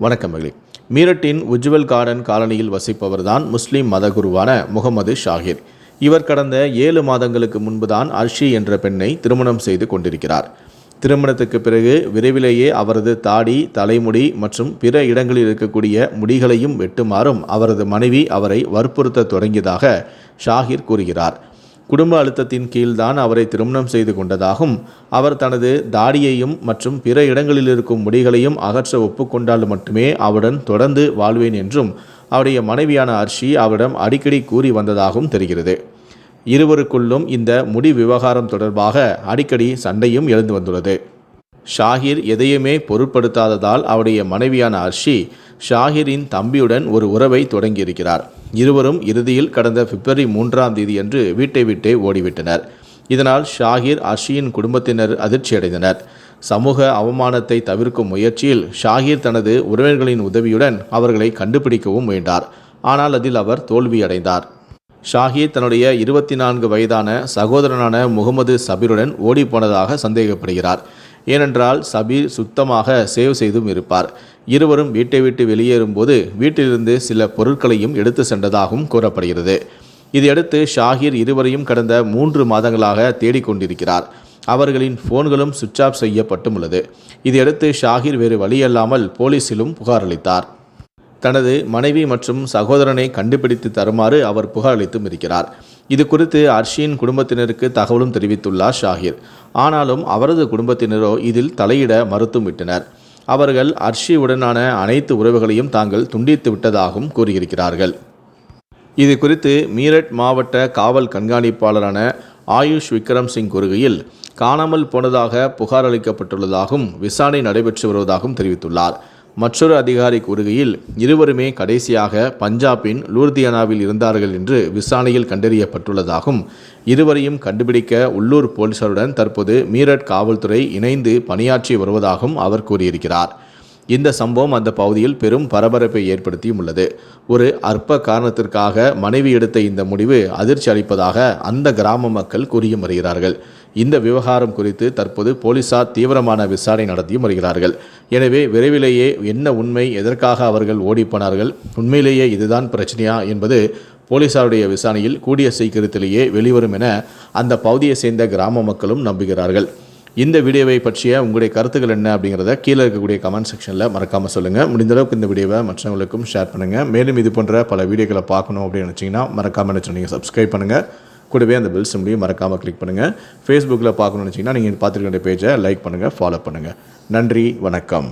வணக்கம் மகளி. மீரட்டின் உஜ்வல் கார்டன் காலனியில் வசிப்பவர்தான் முஸ்லீம் மதகுருவான முகமது ஷாகிர். இவர் கடந்த ஏழு மாதங்களுக்கு முன்புதான் அர்ஷி என்ற பெண்ணை திருமணம் செய்து கொண்டிருக்கிறார். திருமணத்துக்கு பிறகு விரைவிலேயே அவரது தாடி தலைமுடி மற்றும் பிற இடங்களில் இருக்கக்கூடிய முடிகளையும் வெட்டுமாறும் அவரது மனைவி அவரை வற்புறுத்த தொடங்கியதாக ஷாகிர் கூறுகிறார். குடும்ப அழுத்தத்தின் கீழ்தான் அவரை திருமணம் செய்து கொண்டதாகவும் அவர் தனது தாடியையும் மற்றும் பிற இடங்களில் இருக்கும் முடிகளையும் அகற்ற ஒப்புக்கொண்டால் மட்டுமே அவருடன் தொடர்ந்து வாழ்வேன் என்றும் அவருடைய மனைவியான அர்ஷி அவரிடம் அடிக்கடி கூறி வந்ததாகவும் தெரிகிறது. இருவருக்குள்ளும் இந்த முடி விவகாரம் தொடர்பாக அடிக்கடி சண்டையும் எழுந்து வந்துள்ளது. ஷாகிர் எதையுமே பொருட்படுத்தாததால் அவருடைய மனைவியான அர்ஷி ஷாகிரின் தம்பியுடன் ஒரு உறவை தொடங்கியிருக்கிறார். இருவரும் இறுதியில் கடந்த பிப்ரவரி மூன்றாம் தேதியன்று வீட்டை விட்டே ஓடிவிட்டனர். இதனால் ஷாகிர் அர்ஷியின் குடும்பத்தினர் அதிர்ச்சியடைந்தனர். சமூக அவமானத்தை தவிர்க்கும் முயற்சியில் ஷாகிர் தனது உறவினர்களின் உதவியுடன் அவர்களை கண்டுபிடிக்கவும் முயன்றார். ஆனால் அதில் அவர் தோல்வியடைந்தார். ஷாஹிர் தன்னுடைய இருபத்தி நான்கு வயதான சகோதரனான முகமது சபீருடன் ஓடிப்போனதாக சந்தேகப்படுகிறார். ஏனென்றால் சபீர் சுத்தமாக சேவ் செய்தும் இருப்பார். இருவரும் வீட்டை விட்டு வெளியேறும்போது வீட்டிலிருந்து சில பொருட்களையும் எடுத்து சென்றதாகவும் கூறப்படுகிறது. இதையடுத்து ஷாஹிர் இருவரையும் கடந்த மூன்று மாதங்களாக தேடிக்கொண்டிருக்கிறார். அவர்களின் போன்களும் சுவிட்ச் ஆஃப் செய்யப்பட்டும் உள்ளது. இதையடுத்து ஷாஹிர் வேறு வழியல்லாமல் போலீசிலும் புகார் அளித்தார். தனது மனைவி மற்றும் சகோதரனை கண்டுபிடித்து தருமாறு அவர் புகாரளித்தும் இருக்கிறார். இது குறித்து அர்ஷியின் குடும்பத்தினருக்கு தகவலும் தெரிவித்துள்ளார் ஷாஹிர் ஆனாலும் அவரது குடும்பத்தினரோ இதில் தலையிட மறுத்தும் விட்டனர். அவர்கள் அர்ஷியுடனான அனைத்து உறவுகளையும் தாங்கள் துண்டித்து விட்டதாகவும் கூறியிருக்கிறார்கள். இது குறித்து மீரட் மாவட்ட காவல் கண்காணிப்பாளரான ஆயுஷ் விக்ரம் சிங் கூறுகையில் காணாமல் போனதாக புகார் அளிக்கப்பட்டுள்ளதாகவும் விசாரணை நடைபெற்று வருவதாகவும் தெரிவித்துள்ளார். மற்றொரு அதிகாரி கூறுகையில் இருவருமே கடைசியாக பஞ்சாபின் லூர்தியானாவில் இருந்தார்கள் என்று விசாரணையில் கண்டறியப்பட்டுள்ளதாகவும் இருவரையும் கண்டுபிடிக்க உள்ளூர் போலீசாருடன் தற்போது மீரட் காவல்துறை இணைந்து பணியாற்றி வருவதாகவும் அவர் கூறியிருக்கிறார். இந்த சம்பவம் அந்த பகுதியில் பெரும் பரபரப்பை ஏற்படுத்தியும் உள்ளது. ஒரு அற்ப காரணத்திற்காக மனைவி எடுத்த இந்த முடிவு அதிர்ச்சி அளிப்பதாக அந்த கிராம மக்கள் கூறியும் வருகிறார்கள். இந்த விவகாரம் குறித்து தற்போது போலீசார் தீவிரமான விசாரணை நடத்தியும் வருகிறார்கள். எனவே விரைவிலேயே என்ன உண்மை எதற்காக அவர்கள் ஓடிப்போனார்கள் உண்மையிலேயே இதுதான் பிரச்சனையா என்பது போலீசாருடைய விசாரணையில் கூடிய சீக்கிரத்திலேயே வெளிவரும் என அந்த பகுதியை சேர்ந்த கிராம மக்களும் நம்புகிறார்கள். இந்த வீடியோவை பற்றிய உங்களுடைய கருத்துக்கள் என்ன அப்படிங்கிறத கீழே இருக்கக்கூடிய கமெண்ட் செக்ஷனில் மறக்காமல் சொல்லுங்கள் முடிந்தளவுக்கு இந்த வீடியோவை மற்றவங்களுக்கும் ஷேர் பண்ணுங்கள் மேலும் இது போன்ற பல வீடியோக்களை பார்க்கணும் அப்படின்னு நினச்சிங்கன்னா மறக்காமல் நினச்சி நீங்கள் சப்ஸ்கிரைப் பண்ணுங்கள் கூடவே அந்த பெல் சிம்லையும் மறக்காமல் கிளிக் பண்ணுங்கள் ஃபேஸ்புக்கில் பார்க்கணும்னு நினச்சிங்கன்னா நீங்கள் பார்த்துருக்க பேஜை லைக் பண்ணுங்கள் ஃபாலோ பண்ணுங்கள் நன்றி வணக்கம்.